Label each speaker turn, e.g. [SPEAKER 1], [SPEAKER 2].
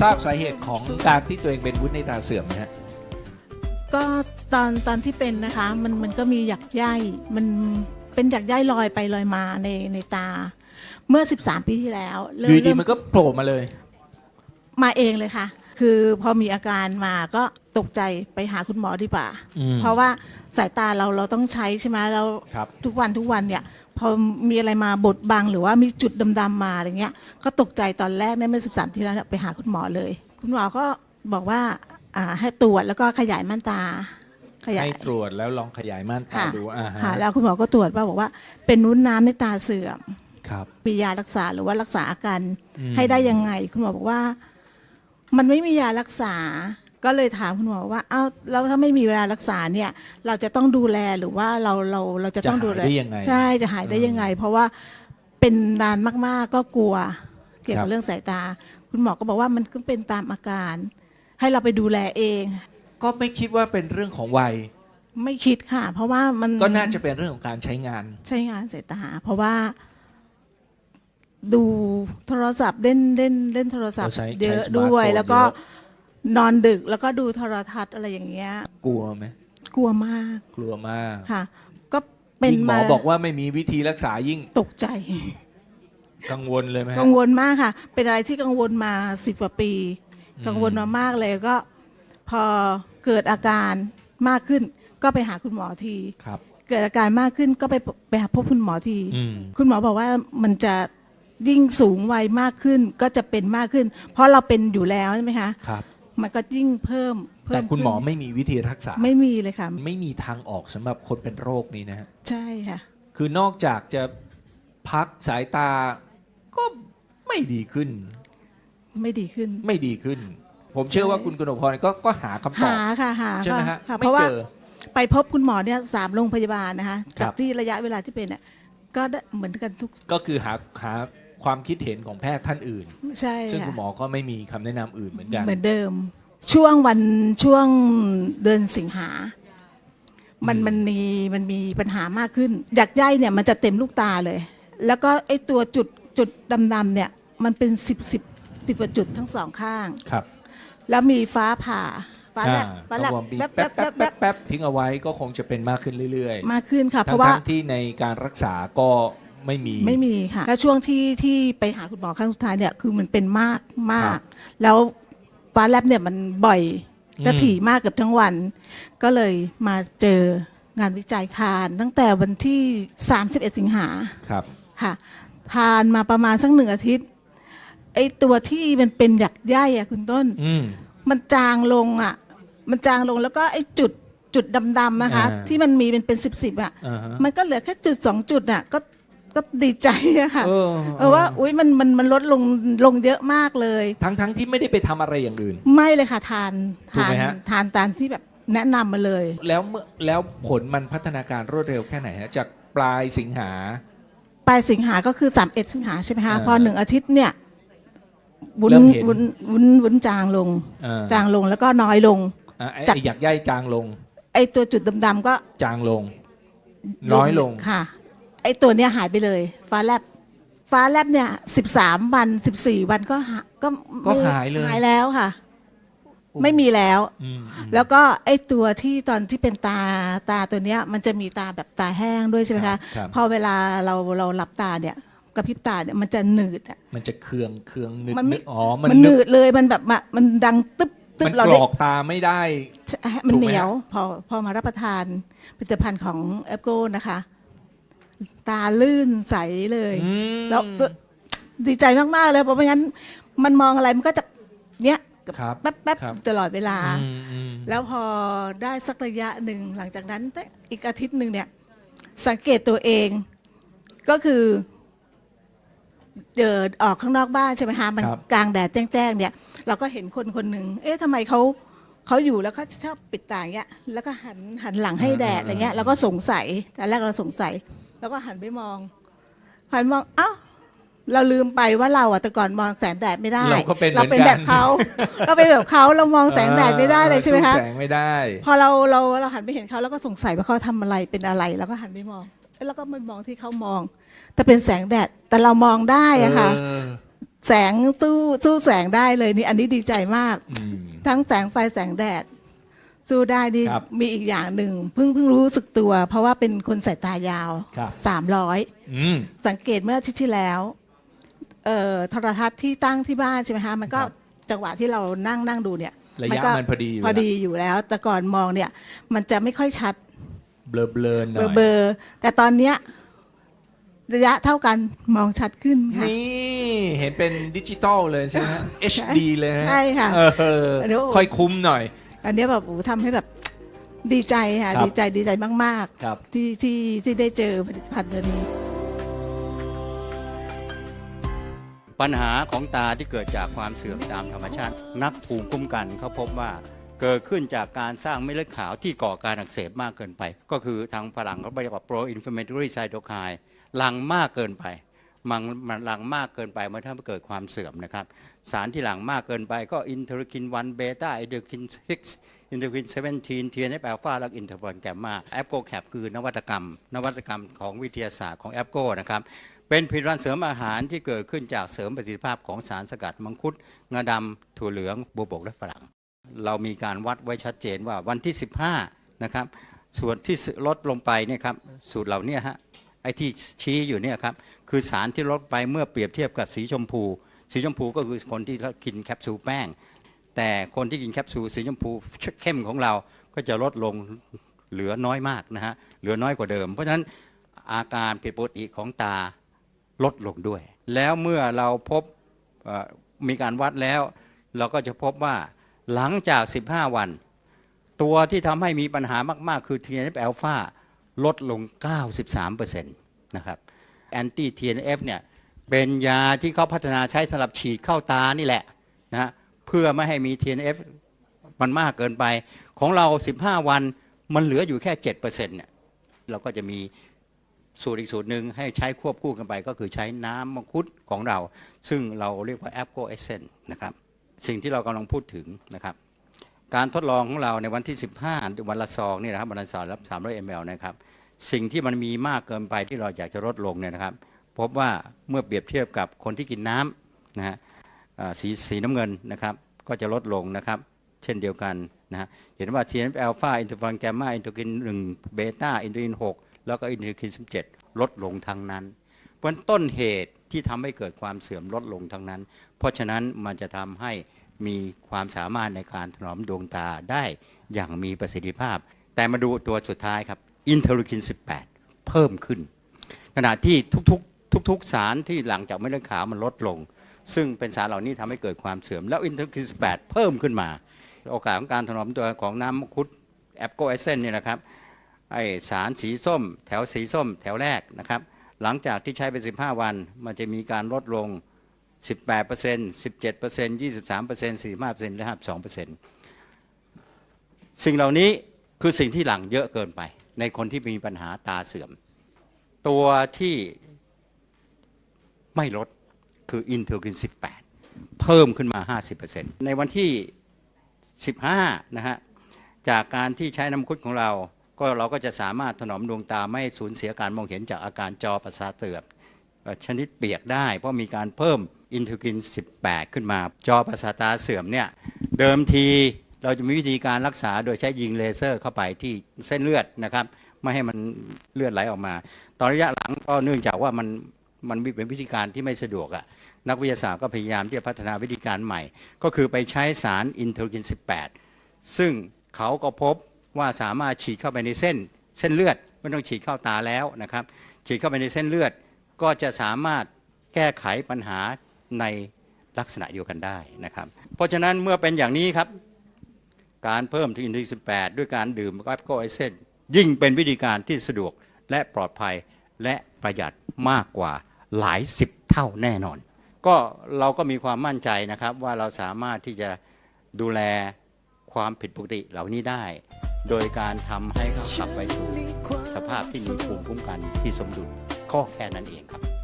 [SPEAKER 1] ทราบสาเหตุของการที่ตัวเองเป็นวุฒิในตาเสื่อมไหมฮะ
[SPEAKER 2] ก็ตอนตอนที่เป็นนะคะ มันมันก็มีหยักใยมันเป็นหยักใยลอยไปลอยมาในในตา เมื่อ 13 ปีที่แล้ว
[SPEAKER 1] อ
[SPEAKER 2] เริ่ม
[SPEAKER 1] ยู่ดี
[SPEAKER 2] เริ่ม
[SPEAKER 1] มันก็โผล่มาเลย
[SPEAKER 2] มาเองเลยค่ะ คือพอมีอาการมาก็ตกใจไปหาคุณหมอดีกว่า
[SPEAKER 1] อืม
[SPEAKER 2] เพราะว่าสายตาเราเราต้องใช้ใช่ไหมเรา
[SPEAKER 1] ครับ
[SPEAKER 2] ทุกวันทุกวันเนี่ย พอมีอะไรมาบดบังหรือว่ามีจุดดำๆมาอะไรเงี้ย ก็ตกใจตอนแรกเนี่ยเมื่อ13 ที่แล้วเนี่ยไปหาคุณหมอเลย คุณหมอก็บอกว่าอ่าให้ตรวจแล้วก็ขยายม่านตา ขยาย
[SPEAKER 1] ให้ตรวจแล้วลองขยายม่านตา
[SPEAKER 2] ค่ะ
[SPEAKER 1] ดูอ่าฮะ
[SPEAKER 2] ค่ะแล้วคุณหมอก็ตรวจว่าบอกว่าเป็นนุ้นน้ำในตาเสื่อม
[SPEAKER 1] ครับ
[SPEAKER 2] มียารักษาหรือว่ารักษาอาการ
[SPEAKER 1] อืม
[SPEAKER 2] ให้ได้ยังไง คุณหมอบอกว่า มันไม่มียารักษา ก็เลยถามคุณหมอว่าเอ้าแล้วถ้าไม่มีเวลารักษาเนี่ยเราจะต้องดูแลหรือว่าเราเราเราจะ
[SPEAKER 1] จะ
[SPEAKER 2] ต้องดู
[SPEAKER 1] หาย
[SPEAKER 2] แล
[SPEAKER 1] ได้ยังไง
[SPEAKER 2] ใช่จะหายได้ยังไง เพราะว่าเป็นนานมากๆก็กลัว เกี่ยว
[SPEAKER 1] ครั
[SPEAKER 2] กับบเรื่องสายตา คุณหมอก็บอกว่ามันก็เป็นตามอาการ ให้เราไปดูแลเอง
[SPEAKER 1] ก็ไม่คิดว่าเป็นเรื่องของวัย
[SPEAKER 2] ไม่คิดค่ะ เพราะว่ามัน
[SPEAKER 1] ก็น่าจะเป็นเรื่องของการใช้งาน
[SPEAKER 2] ใช้งานสายตา เพราะว่า ดูโทรศัพท์เล่นเล่นเล่นโทรศัพท์
[SPEAKER 1] เราใช้
[SPEAKER 2] เยอะ
[SPEAKER 1] ใช้สมาร์ท
[SPEAKER 2] ด้วย
[SPEAKER 1] โฟน
[SPEAKER 2] แล้วก็
[SPEAKER 1] เยอะ
[SPEAKER 2] นอนดึกแล้วก็ดูโทรทัศน์อะไรอย่างเงี้ย
[SPEAKER 1] กลัวไหม
[SPEAKER 2] กลัวมาก
[SPEAKER 1] กลัวมาก
[SPEAKER 2] ค่ะ ก็เป็น
[SPEAKER 1] ยิ่งหมอ
[SPEAKER 2] มา
[SPEAKER 1] บอกว่าไม่มีวิธีรักษายิ่ง
[SPEAKER 2] ตกใจ
[SPEAKER 1] กังวลเลยไหมฮะ
[SPEAKER 2] กังวลมากค่ะ เป็นอะไรที่กังวลมาสิบกว่าปี
[SPEAKER 1] อืม
[SPEAKER 2] กังวลมามากเลยก็ พอเกิดอาการมากขึ้น ก็ไปหาคุณหมอที
[SPEAKER 1] ครับ
[SPEAKER 2] เกิดอาการมากขึ้นก็ไปไปหาพบคุณหมอที
[SPEAKER 1] อืม
[SPEAKER 2] คุณหมอบอกว่ามันจะยิ่งสูงวัยมากขึ้นก็จะเป็นมากขึ้น เพราะเราเป็นอยู่แล้วใช่ไหมคะ
[SPEAKER 1] ครับ
[SPEAKER 2] มันก็ยิ่งเพิ่มเพิ่
[SPEAKER 1] แต่
[SPEAKER 2] ม
[SPEAKER 1] คุณหมอ
[SPEAKER 2] ขึ้น
[SPEAKER 1] ไม่มีวิธีรักษา
[SPEAKER 2] ไม่มีเลยค่ะ
[SPEAKER 1] ไม่มีทางออกสำหรับคนเป็นโรคนี้นะฮะ
[SPEAKER 2] ใช่ค่ะ
[SPEAKER 1] คือนอกจากจะพักสายตาก็ไม่ดีขึ้น
[SPEAKER 2] ไม่ดีขึ้น
[SPEAKER 1] ไม่ดีขึ้น ผมเชื่อว่าคุณกนกพรก็ก็หาคำตอบ
[SPEAKER 2] หาค่ะหา
[SPEAKER 1] ใช่ไหมฮะ
[SPEAKER 2] ค่ะ
[SPEAKER 1] ไม่
[SPEAKER 2] เพราะว่า
[SPEAKER 1] เจอ
[SPEAKER 2] ไปพบคุณหมอเนี่ยสามโรงพยาบาลนะคะ
[SPEAKER 1] ครั
[SPEAKER 2] จาก
[SPEAKER 1] บ
[SPEAKER 2] ที่ระยะเวลาที่เป็นอะก็ได้เหมือนกันทุก
[SPEAKER 1] ก็คือหาหา ความคิดเห็นของแพทย์ท่านอื่น
[SPEAKER 2] ใช่
[SPEAKER 1] ซึ่ง
[SPEAKER 2] ค่ะ
[SPEAKER 1] คุณหมอก็ไม่มีคำแนะนำอื่นเหมือนกัน
[SPEAKER 2] เหมือนเดิม ช่วงวันช่วงเดือนสิงหา มัน
[SPEAKER 1] อืม
[SPEAKER 2] มันมีมันมีปัญหามากขึ้นหยักใยเนี่ยมันจะเต็มลูกตาเลย แล้วก็ไอ้ตัวจุดจุดดำๆเนี่ย มันเป็นสิบสิบสิบกว่าจุดทั้งสองข้าง
[SPEAKER 1] ครับ
[SPEAKER 2] แล้วมีฟ้าผ่าฟ้าแลบ
[SPEAKER 1] อ่า
[SPEAKER 2] ฟ้าแลบ
[SPEAKER 1] ก็วอร์มบี
[SPEAKER 2] แป๊บ
[SPEAKER 1] แป๊
[SPEAKER 2] แป๊
[SPEAKER 1] บบแป๊
[SPEAKER 2] แป๊
[SPEAKER 1] บบแป๊บแป๊บทิ้งเอาไว้ก็คงจะเป็นมากขึ้นเรื่อย
[SPEAKER 2] มากขึ้นค่ะ
[SPEAKER 1] ๆ
[SPEAKER 2] เพราะว่า
[SPEAKER 1] ทั้งๆที่ในการรักษาก็ ไม่มี
[SPEAKER 2] ไม่มีค่ะแล้วช่วงที่ที่ไปหาคุณหมอครั้งสุดท้ายเนี่ยคือมันเป็นมากมาก แล้วฟ้าแลบเนี่ยมันบ่อย
[SPEAKER 1] อืม
[SPEAKER 2] ก็ถี่มากเกือบทั้งวัน ก็เลยมาเจองานวิจัยทานตั้งแต่วันที่ 31 สิงหา
[SPEAKER 1] ครับ
[SPEAKER 2] ค่ะ ทานมาประมาณสักหนึ่งอาทิตย์ไอตัวที่มันเป็นหยักใยอะคุณต้น
[SPEAKER 1] อืม
[SPEAKER 2] มันจางลงอะ มันจางลงแล้วก็ไอ้จุดจุดดำๆนะคะ
[SPEAKER 1] อ่า
[SPEAKER 2] ที่มันมีเป็นเป็นสิบสิบอะ
[SPEAKER 1] อ่าฮะ
[SPEAKER 2] มันก็เหลือแค่จุดสองจุดอะ ก็ ก็ดีใจอะค่ะ
[SPEAKER 1] เออ
[SPEAKER 2] เออว่าอุ้ยมันมันมันลดลงลงเยอะมากเลย
[SPEAKER 1] ทั้งทั้งที่ไม่ได้ไปทำอะไรอย่างอื่น
[SPEAKER 2] ไม่เลยค่ะทาน
[SPEAKER 1] ถูก
[SPEAKER 2] ทา
[SPEAKER 1] ไหม
[SPEAKER 2] น
[SPEAKER 1] ฮะ
[SPEAKER 2] ทานตามที่แบบแนะนำมาเลย
[SPEAKER 1] แล้วเมื่อแล้วผลมันพัฒนาการรวดเร็วแค่ไหนฮะจากปลายสิงหา
[SPEAKER 2] ปลายสิงหาก็คือสามเอ็ดสิงหาใช่ไหมคะ
[SPEAKER 1] อ่า
[SPEAKER 2] พอหนึ่งอาทิตย์เนี่ยวุ้น
[SPEAKER 1] เริ่มเห็น
[SPEAKER 2] วุ้นวุ้นวุ้นจางลง
[SPEAKER 1] เออ
[SPEAKER 2] จางลงแล้วก็น้อยลง
[SPEAKER 1] อะไอ้
[SPEAKER 2] จาก
[SPEAKER 1] ไอ้หยักใยจางลง
[SPEAKER 2] ไอ้ตัวจุดดำๆก็
[SPEAKER 1] จางลง น้อยลง
[SPEAKER 2] ค่ะไอ้ตัวเนี้ยหายไปเลย ฟ้าแลบฟ้าแลบเนี่ยสิบสามวันสิบสี่วันก็หาก็
[SPEAKER 1] ก็
[SPEAKER 2] ไม่
[SPEAKER 1] หายเลย
[SPEAKER 2] หายแล้วค่ะ ไม่มีแล้ว
[SPEAKER 1] อืมอืม
[SPEAKER 2] แล้วก็ไอ้ตัวที่ตอนที่เป็นตาตาตัวเนี้ย มันจะมีตาแบบตาแห้งด้วยใช่ไหม
[SPEAKER 1] ครั
[SPEAKER 2] คะ
[SPEAKER 1] บครับ
[SPEAKER 2] พอเวลาเราเราหลับตาเนี่ยกระพริบตาเนี่ยมันจะหนืดอะ
[SPEAKER 1] มันจะเคืองเคืองนึก
[SPEAKER 2] มันไม่
[SPEAKER 1] นึกอ๋อ
[SPEAKER 2] มัน
[SPEAKER 1] มัน
[SPEAKER 2] ห
[SPEAKER 1] นึ
[SPEAKER 2] นื
[SPEAKER 1] ก
[SPEAKER 2] ดเลยมันแบบมามันดังตึ๊บตึ๊
[SPEAKER 1] มั
[SPEAKER 2] บ
[SPEAKER 1] น
[SPEAKER 2] เรา
[SPEAKER 1] กร
[SPEAKER 2] ได้
[SPEAKER 1] อกตาไม่ได้
[SPEAKER 2] ใช่มัน
[SPEAKER 1] ถูกไหม
[SPEAKER 2] เหนียว
[SPEAKER 1] ฮะ
[SPEAKER 2] พอพอมารับประทานผลิตภัณฑ์ของแอปโก้นะคะ ตาลื่นใสเลย
[SPEAKER 1] อืม
[SPEAKER 2] แล้วดีใจมากๆเลยเพราะไม่งั้นมันมองอะไรมันก็จะเนี้ย
[SPEAKER 1] ครับ
[SPEAKER 2] แป๊บแป๊บ
[SPEAKER 1] ครับ
[SPEAKER 2] ตลอดเวลา
[SPEAKER 1] อืมอืม
[SPEAKER 2] แล้วพอได้สักระยะหนึ่งหลังจากนั้นแต่อีกอาทิตย์หนึ่งเนี่ย สังเกตตัวเองก็คือเดินออกข้างนอกบ้านใช่ไหมคะมัน
[SPEAKER 1] ครับ
[SPEAKER 2] กลางแดดแจ้งๆเนี่ย เราก็เห็นคนคนหนึ่งเอ๊ะทำไมเขาเขาอยู่แล้วเขาชอบปิดตาอย่างเงี้ยแล้วก็หันหันหลังให้แดดอะไรเงี้ยเราก็สงสัยตอนแรกเราสงสัย แล้วก็หันไปมอง หันมองเอ้าเราลืมไปว่าเราอะแต่ก่อนมองแสงแดดไม่ได้
[SPEAKER 1] เราก็เป็น
[SPEAKER 2] เราเป็น
[SPEAKER 1] เหมือนกัน
[SPEAKER 2] แบบเขาเราเป็นแบบเขาเรามองแสงแดดไม่ได้เลยใช่ไหมคะ
[SPEAKER 1] สู้แสงไม่ได้
[SPEAKER 2] พอเราเราเราหันไปเห็นเขาแล้วก็สงสัยว่าเขาทำอะไรเป็นอะไร แล้วก็หันไปมองเอ้ยแล้วก็ไม่มองที่เขามอง แต่เป็นแสงแดดแต่เรามองได้อะค่ะ
[SPEAKER 1] เออ
[SPEAKER 2] แสงสู้สู้แสงได้เลยนี่อันนี้ดีใจมาก
[SPEAKER 1] อืม
[SPEAKER 2] ทั้งแสงไฟแสงแดด สู้ได้ดี
[SPEAKER 1] ครับ
[SPEAKER 2] มีอีกอย่างหนึ่งเพิ่งเพิ่งรู้สึกตัว เพราะว่าเป็นคนสายตายาว
[SPEAKER 1] ครับ
[SPEAKER 2] สามร้อย
[SPEAKER 1] อืม
[SPEAKER 2] สังเกตเมื่ออาทิตย์ที่แล้วเอ่อโทรทัศน์ที่ตั้งที่บ้านใช่ไหมคะมันก็
[SPEAKER 1] ครับ
[SPEAKER 2] จังหวะที่เรานั่งนั่งดูเนี่ย
[SPEAKER 1] ระยะ
[SPEAKER 2] ก็
[SPEAKER 1] มันพอดีอยู่
[SPEAKER 2] พอดีอยู่แล้ว แต่ก่อนมองเนี่ยมันจะไม่ค่อยชัด
[SPEAKER 1] เบลอเบลอๆหน่
[SPEAKER 2] เบ
[SPEAKER 1] อ
[SPEAKER 2] อยร์เบอร์แต่ตอนเนี้ยระยะเท่ากันมองชัดขึ้นค่ะ
[SPEAKER 1] นี่เห็นเป็นดิจิตอลเลยใช่ไหมฮะ HD เลยฮะ
[SPEAKER 2] ใช่ค่ะ
[SPEAKER 1] เออ
[SPEAKER 2] เดี๋ยว
[SPEAKER 1] ค่อยคุ้มหน่อย
[SPEAKER 2] อันเนี้ยแบบโอ้โหทำให้แบบดีใจค่ะ
[SPEAKER 1] ครับ
[SPEAKER 2] ดีใจดีใจมาก
[SPEAKER 1] ครับ
[SPEAKER 2] ๆ ที่ที่ที่ได้เจอผลิตภัณฑ์ตัวนี้
[SPEAKER 3] ปัญหาของตาที่เกิดจากความเสื่อมตามธรรมชาติ นักภูมิคุ้มกันเขาพบว่าเกิดขึ้นจากการสร้างเม็ดเลือดขาวที่ก่อการอักเสบมากเกินไป ก็คือทางฝรั่งเขาเรียกว่า pro inflammatory cytokine หลั่งมากเกินไป มันมันหลั่งมากเกินไปมันทำให้เกิดความเสื่อมนะครับ สารที่หลั่งมากเกินไปก็อินเทอร์คิน1เบต้าอินเทอร์คิน6อินเทอร์คิน17 TNF อัลฟาและอินเทอร์ฟอนแกมมาแอปโกแคปคือนวัตกรรม นวัตกรรมของวิทยาศาสตร์ของแอปโกนะครับเป็นผลิตภัณฑ์เสริมอาหารที่เกิดขึ้นจากเสริมประสิทธิภาพของสารสกัดมังคุดงาดำถั่วเหลืองบัวบกและฝรั่งเรามีการวัดไว้ชัดเจนว่าวันที่ 15 นะครับ ส่วนที่ลดลงไปเนี่ยครับ สูตรเหล่านี้ฮะ อ้ที่ชี้อยู่เนี่ยครับคือสารที่ลดไปเมื่อเปรียบเทียบกับสีชมพู สีชมพูก็คือคนที่กินแคปซูลแป้ง แต่คนที่กินแคปซูลสีชมพูเข้มของเราก็จะลดลงเหลือน้อยมากนะฮะเหลือน้อยกว่าเดิม เพราะฉะนั้นอาการผิดปกติของตาลดลงด้วย แล้วเมื่อเราพบมีการวัดแล้ว เราก็จะพบว่าหลังจาก 15 วัน ตัวที่ทำให้มีปัญหามาก ๆ คือ TNF อ l p h a ลดลง 93% นะครับแอนตี้ TNF เนี่ยเป็นยาที่เขาพัฒนาใช้สำหรับฉีดเข้าตานี่แหละนะเพื่อไม่ให้มี TNF มันมากเกินไป ของเรา 15 วันมันเหลืออยู่แค่ 7%เนี่ยเราก็จะมีสูตรอีกสูตรหนึ่งให้ใช้ควบคู่กันไป ก็คือใช้น้ำมังคุดของเรา ซึ่งเราเรียกว่า a p g o Essence นะครับสิ่งที่เรากำลังพูดถึงนะครับ การทดลองของเราในวันที่ 15 วันละซองนี่นะครับวันละซองรับ 300 ml นะครับ สิ่งที่มันมีมากเกินไปที่เราอยากจะลดลงเนี่ยนะครับ พบว่าเมื่อเปรียบเทียบกับคนที่กินน้ำนะฮะสีสีน้ำเงินนะครับ ก็จะลดลงนะครับ เช่นเดียวกันนะฮะเห็นว่า TNF อ l p h a อินทอร์ฟอนแกมมาอินทอร์กิน1เบต้าอินทอร์กิน6แล้วก็อินเทอร์กิน17 ลดลงทั้งนั้นเพราะนั้นต้นเหตุที่ทำให้เกิดความเสื่อมลดลงทั้งนั้น เพราะฉะนั้นมันจะทำให้มีความสามารถในการถนอมดวงตาได้อย่างมีประสิทธิภาพ แต่มาดูตัวสุดท้ายครับ อินเทอร์คิน 18 เพิ่มขึ้น ขณะที่ทุกๆ ทุกๆ สารที่หลังจากเม็ดเลือดขาวมันลดลง ซึ่งเป็นสารเหล่านี้ทำให้เกิดความเสื่อม แล้วอินเทอร์คิน 18 เพิ่มขึ้นมา โอกาสของการถนอมตัวของน้ำมังคุดแอปโกเอเซนเนี่ยนะครับไอสารสีส้ม แถวสีส้ม แถวแรกนะครับ หลังจากที่ใช้ไป 15 วัน มันจะมีการลดลง 18% 17% 23% 45%และ52%สิ่งเหล่านี้คือสิ่งที่หลังเยอะเกินไป ในคนที่มีปัญหาตาเสื่อม ตัวที่ไม่ลดคืออินเทอร์กิน 18 เพิ่มขึ้นมา 50%ในวันที่ 15 นะฮะ จากการที่ใช้น้ำคุดของเรา ก็เราก็จะสามารถถนอมดวงตาไม่สูญเสียการมองเห็นจากอาการจอประสาทเสื่อมชนิดเปียกได้ เพราะมีการเพิ่มอินเทอร์กิน 18 ขึ้นมา จอประสาทตาเสื่อมเนี่ย เดิมที เราจะมีวิธีการรักษาโดยใช้ยิงเลเซอร์เข้าไปที่เส้นเลือดนะครับ ไม่ให้มันเลือดไหลออกมา ตอนระยะหลังก็เนื่องจากว่ามันมันเป็นวิธีการที่ไม่สะดวกอะนักวิทยาศาสตร์ก็พยายามที่จะพัฒนาวิธีการใหม่ ก็คือไปใช้สารอินเทอร์กิน 18 ซึ่งเขาก็พบว่าสามารถฉีดเข้าไปในเส้น เส้นเลือดไม่ต้องฉีดเข้าตาแล้วนะครับ ฉีดเข้าไปในเส้นเลือด ก็จะสามารถแก้ไขปัญหาในลักษณะเดียวกันได้นะครับ เพราะฉะนั้นเมื่อเป็นอย่างนี้ครับ การเพิ่มที่อินทรีย์18 ด้วยการดื่มแอปโกไอเซนยิ่งเป็นวิธีการที่สะดวกและปลอดภัยและประหยัดมากกว่าหลายสิบเท่าแน่นอน ก็เราก็มีความมั่นใจนะครับว่าเราสามารถที่จะดูแลความผิดปกติเหล่านี้ได้ โดยการทำให้เขากลับไปสู่สภาพที่มีภูมิคุ้มกันที่สมดุลก็แค่นั้นเองครับ